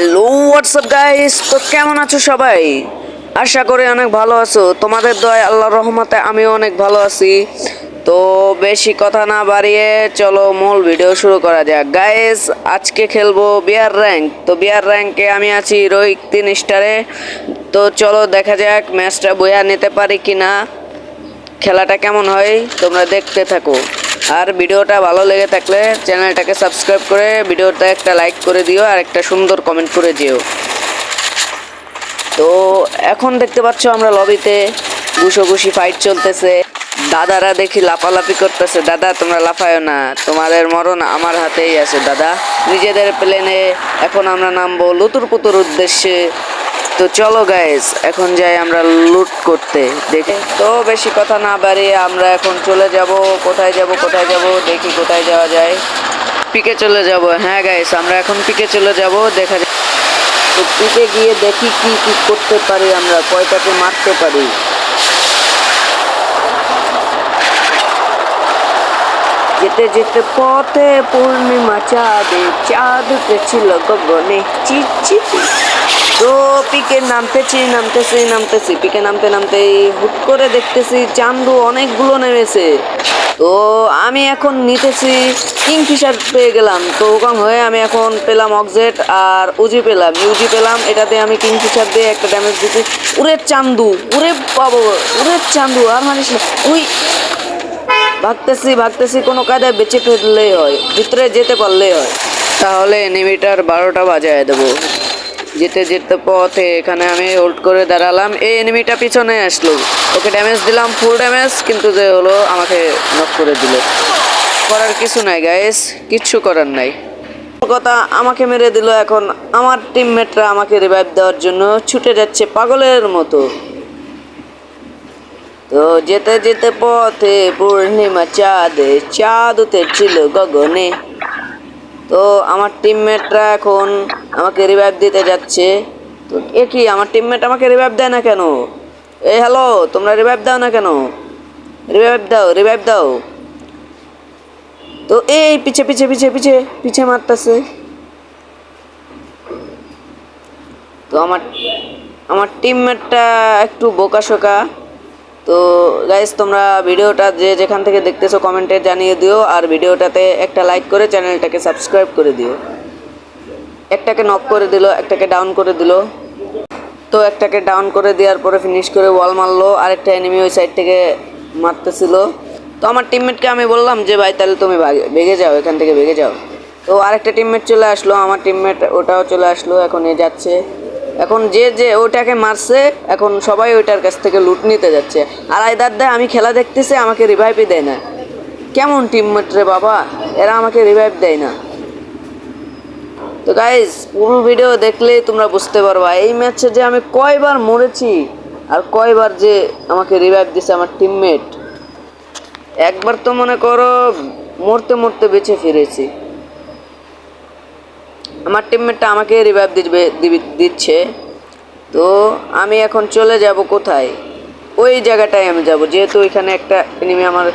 Hello WhatsApp guys তো কেমন আছো সবাই? আশা করি অনেক ভালো আছো। তোমাদের দয় আল্লাহর রহমতে আমিও অনেক ভালো আছি। তো বেশি কথা না বাড়িয়ে চলো মূল ভিডিও শুরু করা যাক। গাইস আজকে খেলব বিয়ার র্যাঙ্ক তো বিয়ার র্যাঙ্কে আমি আছি রোহিত তিন স্টারে তো চলো দেখা যাক ম্যাচটা বইয়া নিতে পারি কি না খেলাটা কেমন হয়? তোমরা দেখতে থাকো। আর ভিডিওটা ভালো লেগে থাকলে চ্যানেলটাকে সাবস্ক্রাইব করে ভিডিওটা একটা লাইক করে দিও আর একটা সুন্দর কমেন্ট করে দিও। তো এখন দেখতে পাচ্ছ আমরা লবিতে ঘুষোঘুষি ফাইট চলতেছে। দাদারা দেখি লাফালাফি করতেছে। দাদা, তোমরা লাফায়ও না। তোমাদের মরণ আমার হাতেই আছে, দাদা। নিজেদের প্লেনে এখন আমরা নামবো লুতুর পুতুর উদ্দেশ্যে। তো চলো গাইস এখন যাই আমরা লুট করতে, দেখে। তো বেশি কথা না বাড়িয়ে আমরা এখন চলে যাব, কোথায় যাব কোথায় যাব, দেখি কোথায় যাওয়া যায়। পিকে চলে যাব হ্যাঁ গাইস আমরা এখন পিকে চলে যাব, দেখা যাক। তো পিকে গিয়ে দেখি কি কি করতে পারি আমরা, কয়টাকে মারতে পারি। যেতে যেতে পথে পূর্ণিমা চাঁদে চাঁদ উঠেছিল গগনে, চি চি চি। তো পিকে নামতেছি নামতেছি নামতেছি। পিকে নামতে নামতে হুট করে দেখতেছি চান্দু অনেকগুলো নেমেছে। তো আমি এখন নিতেছি কিংফিশার পেয়ে গেলাম। তো ওরকম হয়ে আমি এখন পেলাম অক্সেট আর উজি পেলাম। ইউজি পেলাম, এটাতে আমি কিংফিশার দিয়ে একটা ড্যামেজ দিচ্ছি উরে চান্দু, উরে পাবো উরে চান্দু, আর মানিস উই ভাগতেছি ভাগতেছি, কোনো কায়দায় বেঁচে ফেললেই হয়, ভিতরে যেতে পারলেই হয়। তাহলে এনিমিটার বারোটা বাজায় দেবো। যেতে যেতে পথে এখানে আমি হোল্ড করে দাঁড়ালাম। এই এনিমিটা পিছনে আসলো। ওকে ড্যামেজ দিলাম ফুল ড্যামেজ কিন্তু যে হলো আমাকে নক করে দিল। করার কিছু নাই গাইস কিচ্ছু করার নাই। কথা আমাকে মেরে দিল এখন। আমার টিমমেটরা আমাকে রিভাইভ দেওয়ার জন্য ছুটে যাচ্ছে পাগলের মতো। তো যেতে যেতে পথে পূর্ণিমা চাঁদে, চাঁদ উঠেছিল গগনে। তো আমার টিমমেটরা এখন আমাকে রিভাইভ দিতে যাচ্ছে। তো এ কি, আমার টিমমেট আমাকে রিভাইভ দেয় না কেন? এই হ্যালো তোমরা রিভাইভ দাও না কেন? রিভাইভ দাও রিভাইভ দাও। তো এই পিছে পিছে পিছে পিছে পিছে মারতেছে। তো আমার আমার টিমমেটটা একটু বোকাশোকা। তো গাইস তোমরা ভিডিওটা যে যেখান থেকে দেখতেছো কমেন্টে জানিয়ে দিও, আর ভিডিওটাতে একটা লাইক করে চ্যানেলটাকে সাবস্ক্রাইব করে দিও। একটাকে নক করে দিল, একটাকে ডাউন করে দিল। তো একটাকে ডাউন করে দেওয়ার পরে ফিনিশ করে ওয়াল মারলো, আরেকটা এনিমি ওই সাইড থেকে মারতেছিল। তো আমার টিমমেটকে আমি বললাম যে, ভাই, তাহলে তুমি ভেগে যাও, এখান থেকে ভেগে যাও। তো আরেকটা টিমমেট চলে আসলো, আমার টিমমেট ওটাও চলে আসলো, এখন এ যাচ্ছে। এখন যে যে ওইটাকে মারছে, এখন সবাই ওইটার কাছ থেকে লুট নিতে যাচ্ছে। আর আইদার দেয় আমি খেলা দেখতেছি, আমাকে রিভাইভই দেয় না। কেমন টিমমেট রে বাবা, এরা আমাকে রিভাইভ দেয় না। তো গাইজ পুরো ভিডিও দেখলেই তোমরা বুঝতে পারবা, এই ম্যাচে যে আমি কয়বার মরেছি, আর কয়বার যে আমাকে রিভাইভ দিছে আমার টিমমেট একবার তো মনে করো, মরতে মরতে বেঁচে ফিরেছি। আমার টিমমেটটা আমাকে রিভাইভ দিবে দিচ্ছে। তো আমি এখন চলে যাব কোথায়? ওই জায়গাটায় আমি যাব। যেহেতু ওইখানে একটা এনিমি আমার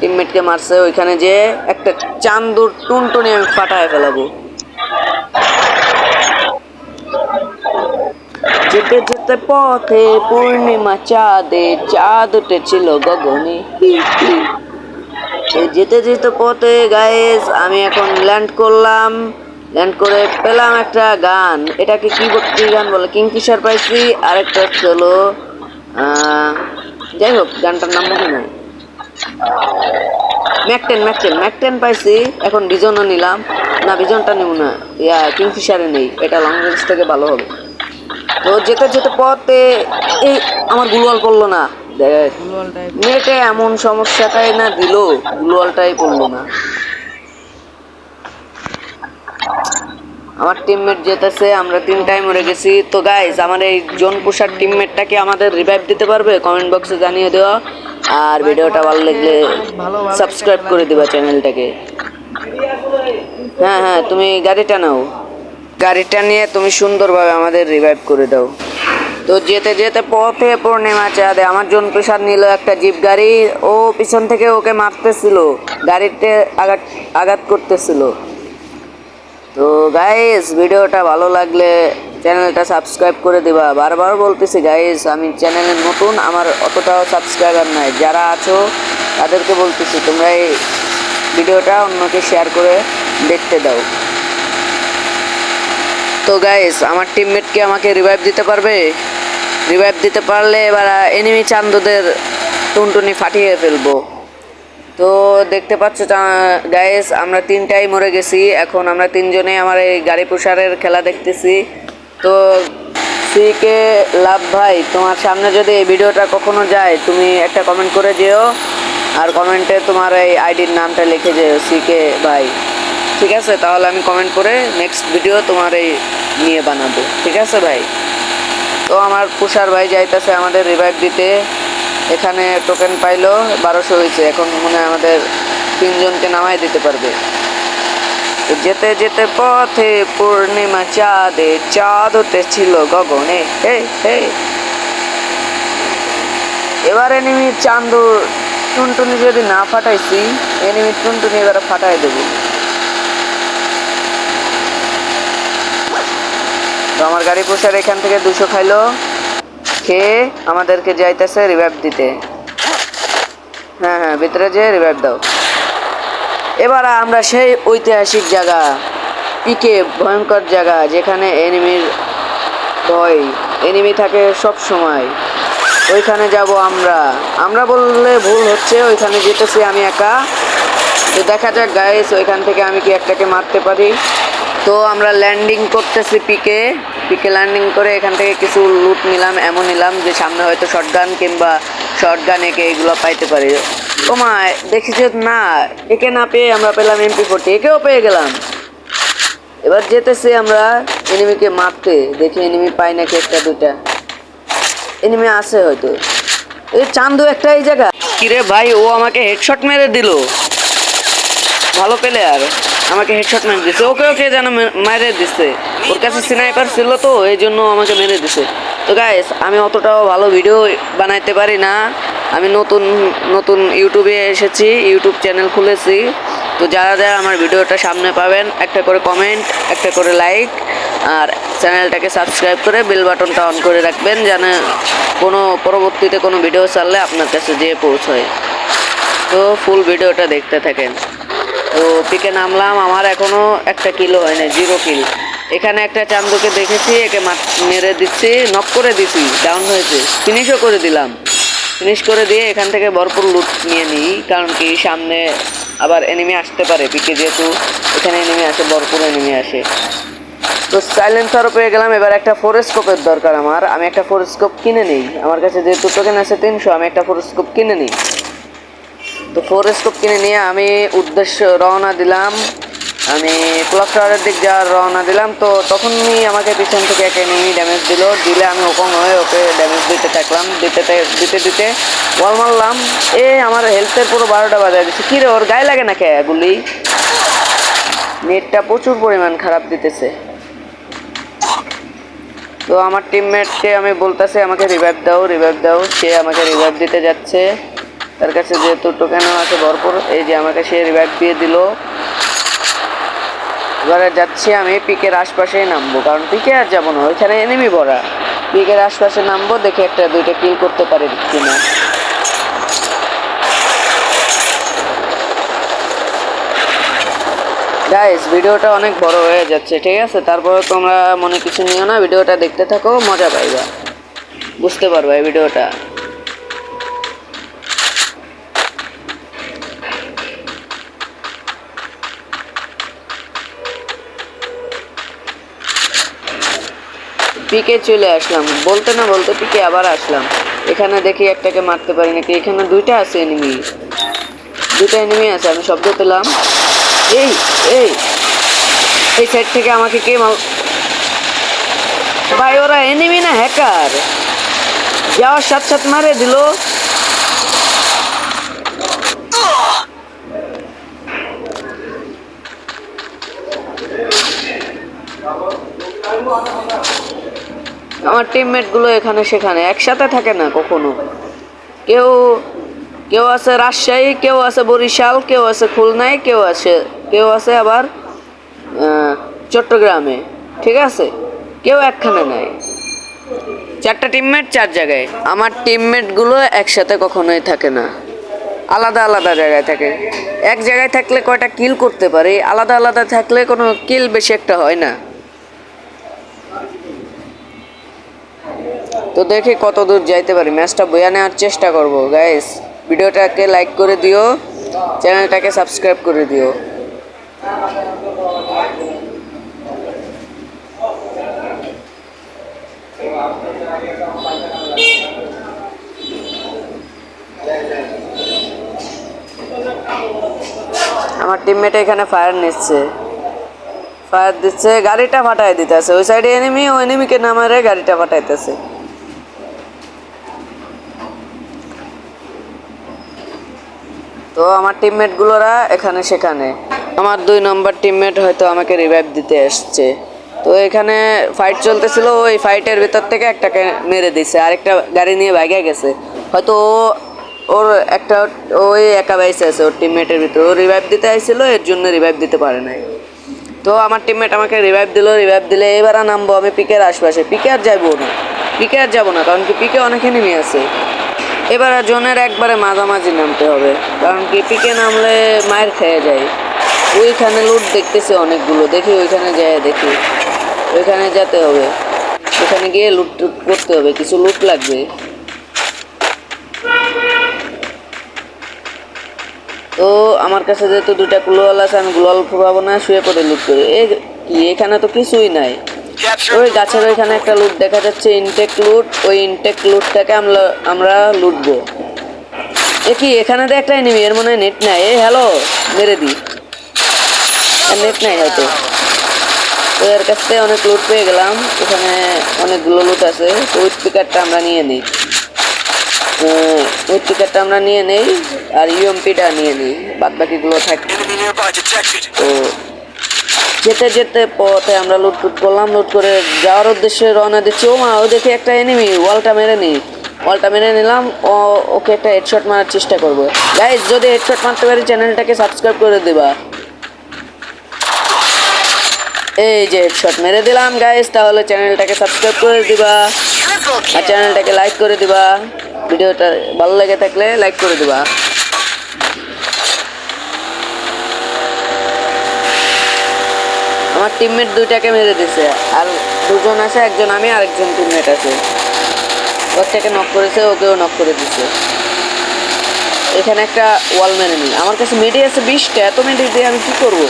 টিমমেটকে মারছে, ওইখানে যে একটা চান্দুর টুনটুনি আমি ফাটায় ফেলাবো। যেতে যেতে পথে পূর্ণিমা চাঁদে, চাঁদ উঠেছিল গগনে। যেতে যেতে পথে গায়েস আমি এখন ল্যান্ড করলাম। ল্যান্ড করে পেলাম একটা গান। এটাকে কি কি গান বলে কিংফিশার পাইছি। আরেকটা হচ্ছে হলো আহ, যাই হোক গানটার নাম মনে নাই। ম্যাকটেন ম্যাকটেন ম্যাকটেন পাইছি। এখন বিজনও নিলাম। না বিজনটা নেব না। ইয়া কিংফিশারে নেই। এটা লং রেঞ্জ থেকে ভালো হবে। তো যেতে যেতে পথে এই আমার গুলওয়াল পড়ল না। দেখ নেটে এমন সমস্যাটাই না দিল। গুলওয়ালটাই পড়ল না। আমার টিমমেট যেতেছে, আমরা তিন টাইম মরে গেছি। তো গাইজ আমার এই জোন পুষার টিমমেটটাকে আমাদের রিভাইভ দিতে পারবে? কমেন্ট বক্সে জানিয়ে দেওয়া আর ভিডিওটা ভালো লাগলে সাবস্ক্রাইব করে দিবা চ্যানেলটাকে হ্যাঁ হ্যাঁ তুমি গাড়িটা নাও। গাড়িটা নিয়ে তুমি সুন্দরভাবে আমাদের রিভাইভ করে দাও। তো যেতে যেতে পথে পূর্ণিমা চাঁদে আমার জন প্রসাদ নিল একটা জিপ গাড়ি। ও পিছন থেকে ওকে মারতেছিল। গাড়িতে আঘাত আঘাত করতেছিল। তো গাইস ভিডিওটা ভালো লাগলে চ্যানেলটা সাবস্ক্রাইব করে দিবা। বারবার বলতেছি গাইস আমি চ্যানেলে নতুন, আমার অতটাও সাবস্ক্রাইবার নাই। যারা আছো, তাদেরকে বলতেছি, তোমরা এই ভিডিওটা অন্যকে শেয়ার করে দেখতে দাও। তো গাইস আমার টিমমেট কি আমাকে রিভাইভ দিতে পারবে? রিভাইভ দিতে পারলে এবার এনিমি চান্দদের টুনটুনি ফাটিয়ে ফেলব। তো দেখতে পাচ্ছ গাইস আমরা তিনটাই মরে গেছি। এখন আমরা তিনজনে আমার এই গাড়ি পুষারের খেলা দেখতেছি। তো সিকে লাভ ভাই, তোমার সামনে যদি এই ভিডিওটা কখনো যায়, তুমি একটা কমেন্ট করে যেও। আর কমেন্টে তোমার এই আইডির নামটা লিখে যেও সিকে ভাই। ঠিক আছে? তাহলে আমি কমেন্ট করে নেক্সট ভিডিও তোমার এই নিয়ে বানাবো। ঠিক আছে ভাই? তো আমার পুষার ভাই যাইতেছে আমাদের রিভাইভ দিতে। এখানে টোকেন পাইলো বারোশো হয়েছে। এখন মনে হয় আমাদের তিনজনকে নামাই দিতে পারবে। যেতে যেতে পথে পূর্ণিমা চাঁদে, চাঁদ হতে ছিল গগনে। হে হে। এবার এনিমি চান্দুর টুনটুনি যদি না ফাটাইছি, এনিমি টুনটুনি এবার ফাটাই দেবো। তো আমার গাড়ি পোষার এখান থেকে দুশো খাইলো। খেয়ে আমাদেরকে যাইতেছে রিভাইভ দিতে? হ্যাঁ হ্যাঁ ভিতরে যেয়ে রিভাইভ দাও। এবার আমরা সেই ঐতিহাসিক জায়গা, পিকে ভয়ঙ্কর জায়গা, যেখানে এনিমির ভয় এনিমি থাকে সব সময়। ওইখানে যাব আমরা। আমরা বললে ভুল হচ্ছে, ওইখানে যেতেছি আমি একা। তো দেখা যাক গাইস ওইখান থেকে আমি কি একটাকে মারতে পারি? তো আমরা ল্যান্ডিং করতেছি পিকে পিকে ল্যান্ডিং করে এখান থেকে কিছু লুট নিলাম এমন নিলাম, যে সামনে হয়তো শর্টগান কিংবা শর্টগান একে এগুলো পাইতে পারি। মা, দেখি যে না, একে না পেয়ে আমরা পেলাম এমপি ফোর্টি একেও পেয়ে গেলাম। এবার যেতেছি আমরা এনিমিকে মারতে, দেখি এনিমি পাই নাকি একটা, দুইটা। এনিমি আছে হয়তো। এই চান্দু একটা এই জায়গা কিরে ভাই, ও আমাকে হেডশট মেরে দিল। ভালো প্লেয়ার আমাকে হেডশট মেরে দিছে। ওকে ওকে যেন মেরে দিছে। ওর কাছে স্নাইপার ছিল তো এই জন্য আমাকে মেরে দিছে। তো গাইস আমি অতটাও ভালো ভিডিও বানাইতে পারি না। আমি নতুন নতুন ইউটিউবে এসেছি ইউটিউব চ্যানেল খুলেছি। তো যারা যারা আমার ভিডিওটা সামনে পাবেন, একটা করে কমেন্ট একটা করে লাইক আর চ্যানেলটাকে সাবস্ক্রাইব করে বেল বাটনটা অন করে রাখবেন, যেন কোনো পরবর্তীতে কোনো ভিডিও ছাড়লে আপনার কাছে যেয়ে পৌঁছয়। তো ফুল ভিডিওটা দেখতে থাকেন। তো পিকে নামলাম, আমার এখনও একটা কিলো হয় না জিরো কিল এখানে একটা চান্দুকে দেখেছি, একে মেরে দিচ্ছি নক করে দিছি ডাউন হয়েছে। ফিনিশও করে দিলাম। ফিনিশ করে দিয়ে এখান থেকে ভরপুর লুট নিয়ে নিই, কারণ কি সামনে আবার এনিমি আসতে পারে, পিকে যেহেতু এখানে এনিমি আসে, ভরপুর এনিমি আসে। তো সাইলেন্সারও পেয়ে গেলাম, এবার একটা ফোরেস্কোপের দরকার আমার। আমি একটা ফোরেস্কোপ কিনে নিই। আমার কাছে যেহেতু টোকেন আছে তিনশো, আমি একটা ফোরেস্কোপ কিনে নিই। তো ফোরেস্কোপ কিনে নিয়ে আমি উদ্দেশ্য রওনা দিলাম। আমি ক্লক টাওয়ারের দিক যাওয়ার রওনা দিলাম। তো তখনই আমাকে পিছন থেকে একটা এনিমি ড্যামেজ দিল। দিলে আমি ওকম হয়ে ওকে ড্যামেজ দিতে থাকলাম। দিতে দিতে দিতে বল মারলাম। এ, আমার হেলথের পুরো বারোটা বাজায় দিচ্ছে কী রে, ওর গায়ে লাগে না কে গুলি? নেটটা প্রচুর পরিমাণ খারাপ দিতেছে। তো আমার টিমমেটকে আমি বলতেছি, আমাকে রিভাইভ দাও রিভাইভ দাও। সে আমাকে রিভাইভ দিতে যাচ্ছে। তার কাছে যেহেতু টোকেনও আছে ভরপুর, এই যে আমাকে সে রিভাইভ দিয়ে দিল। এবারে যাচ্ছি আমি পিকের আশপাশেই নামবো, কারণ পিকে আর যাব না, ওইখানে এনিমি ভরা। পিকের আশপাশে নামবো, দেখে একটা, দুইটা কিল করতে পারি কিনা। গাইস ভিডিওটা অনেক বড় হয়ে যাচ্ছে, ঠিক আছে? তারপরে তোমরা মনে কিছু নিও না, ভিডিওটা দেখতে থাকো, মজা পাইবা। বুঝতে পারবা এই ভিডিওটা। পিকে চলে আসলাম। বলতে না বলতে পিকে আবার আসলাম। এখানে দেখি একটাকে মারতে পারি নাকি। এখানে দুইটা আছে এনিমি দুইটা এনিমি আছে, আমি শব্দ পেলাম। এই এই এই সাইড থেকে আমাকে কে মাল ভাই, ওরা এনিমি না হ্যাকার যাওয়ার সাথে সাথে মারে দিল। আমার টিমমেটগুলো এখানে সেখানে, একসাথে থাকে না কখনো। কেউ কেউ আছে রাজশাহী, কেউ আছে বরিশাল, কেউ আছে খুলনায়, কেউ আছে কেউ আছে আবার চট্টগ্রামে, ঠিক আছে? কেউ একখানে নাই। চারটা টিমমেট চার জায়গায়। আমার টিমমেটগুলো একসাথে কখনোই থাকে না। আলাদা আলাদা জায়গায় থাকে। এক জায়গায় থাকলে কয়টা কিল করতে পারে, আলাদা আলাদা থাকলে কোনো কিল বেশি একটা হয় না। তো দেখি কত দূর যাইতে পারি। ম্যাচটা বইয়া নেওয়ার চেষ্টা করব। গাইস ভিডিওটাকে লাইক করে দিও, চ্যানেলটাকে সাবস্ক্রাইব করে দিও। আমার টিমমেট এখানে ফায়ার নিচ্ছে। ফায়ার দিচ্ছে, গাড়িটা ফাটাই দিতেছে। ওই সাইডে এনিমি ও এনিমিকে নামারে গাড়িটা ফাটাইতেছে। তো আমার টিমমেট গুলোরা এখানে সেখানে। আমার দুই নম্বর টিমমেট হয়তো আমাকে রিভাইভ দিতে এসছে। তো এখানে ফাইট চলতেছিল, ওই ফাইটের ভিতর থেকে একটাকে মেরে দিছে, আরেকটা গাড়ি নিয়ে ভাগে গেছে। হয়তো ও, ওর একটা, ওই একা বাইসে আছে ওর টিমমেটের ভিতরে। ও রিভাইভ দিতে আইছিল, এর জন্য রিভাইভ দিতে পারে নাই। তো আমার টিমমেট আমাকে রিভাইভ দিল রিভাইভ দিলে এবার নামবো আমি পিকের আশপাশে। পিকে আর যাব না। পিকে আর যাব না, কারণ কি পিকে অনেক নেমে আছে। এবার জোনের একবারে মাঝামাঝি নামতে হবে। কারণ কি, পিকে নামলে মায়ের খেয়ে যায়। ওইখানে লুট দেখতেছে অনেকগুলো। দেখি ওইখানে যায়, দেখি। ওইখানে যেতে হবে। ওখানে গিয়ে লুট টুট করতে হবে। কিছু লুট লাগবে। তো আমার কাছে যেহেতু দুটা গ্লোয়াল আছে, আমি গ্লোয়াল ফুরাবো না, শুয়ে পড়ে লুট করি। এখানে তো কিছুই নাই। ওই গাছের ওইখানে একটা লুট দেখা যাচ্ছে ইনটেক লুট ওই ইনটেক লুটটাকে আমরা আমরা লুটবো। এ কি এখানে তো একটা এনিমি এর মনে হয় নেট নাই। এ হ্যালো মেরে দি। নেট নাই হয়তো। তো এর কাছ থেকে অনেক লুট পেয়ে গেলাম। এখানে অনেকগুলো লুট আছে। তো উইথ পিকারটা আমরা নিয়ে নিই। উইথ পিকারটা আমরা নিয়ে নেই আর ইউএমপিটা নিয়ে নিই। বাদ বাকিগুলো থাকে. তো যেতে যেতে পথে আমরা লুট টুট করলাম লুট করে যাওয়ার উদ্দেশ্যে রওনা দিচ্ছি। ও মা ও দেখে একটা এনিমি ওয়ালটা মেরে নি। ওয়ালটা মেরে নিলাম ও ওকে একটা হেডশট মারার চেষ্টা করব। গাইজ যদি হেডশট মারতে পারি চ্যানেলটাকে সাবস্ক্রাইব করে দেবা। এই যে হেডশট মেরে দিলাম গাইজ তাহলে চ্যানেলটাকে সাবস্ক্রাইব করে দিবা। আর চ্যানেলটাকে লাইক করে দিবা। ভিডিওটা ভালো লেগে থাকলে লাইক করে দিবা। আমার টিমমেট দুইটাকে মেরে দিছে। আর দুজন আছে, একজন আমি, আর একজন টিমমেট আছে। ওর থেকে নক করেছে, ওকেও নক করে দিছে। এখানে একটা ওয়াল মেরে নি আমার কাছে মিডি আছে বিশটা, এত মিডি দিয়ে আমি কী করব?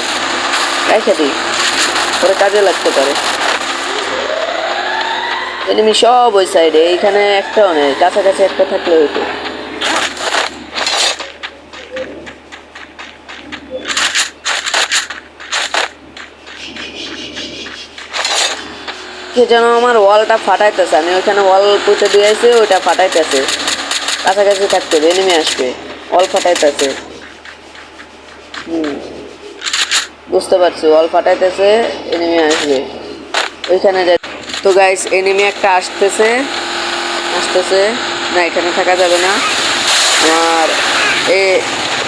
রেখে দিই। পরে কাজে লাগতে পারে। এনিমি সব ওই সাইডে এইখানে একটাও নেই। কাছাকাছি একটা থাকলে হইতো। কে যেন আমার ওয়ালটা ফাটাইতেছে। আমি ওইখানে ওয়াল পুঁতে দিয়েছি ওইটা ফাটাইতেছে। কাছাকাছি থাকতে হবে, এনিমি আসবে। ওয়াল ফাটাইতেছে। হুম। বুঝতে পারছি, ওয়াল ফাটাইতেছে, এনিমি আসবে। ওইখানে যাই তো গাইস এনিমি একটা আসতেছে। আসতেছে। না, এখানে থাকা যাবে না। আর এ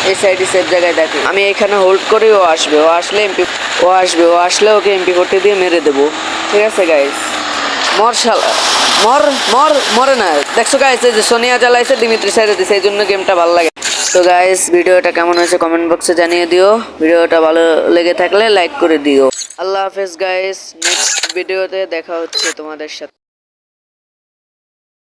এই সাইডে সেফ জায়গায় দেখে। আমি এখানে হোল্ড করি ও আসবে। ও আসলে এমপি ও আসবে। ও আসলে ওকে এমপি করতে দিয়ে মেরে দেবো। ঠিক আছে গাইস মর শালা। মর মর, মরে না। দেখছ গাইস এই যে সোনিয়া জ্বালাইছে, দিমিত্রি সাইডে দিছে, এই জন্য গেমটা ভালো লাগে। তো গাইস ভিডিওটা কেমন হয়েছে কমেন্ট বক্সে জানিয়ে দিও। ভিডিওটা ভালো লেগে থাকলে লাইক করে দিও। আল্লাহ হাফেজ গাইস নেক্সট ভিডিওতে দেখা হচ্ছে তোমাদের সাথে।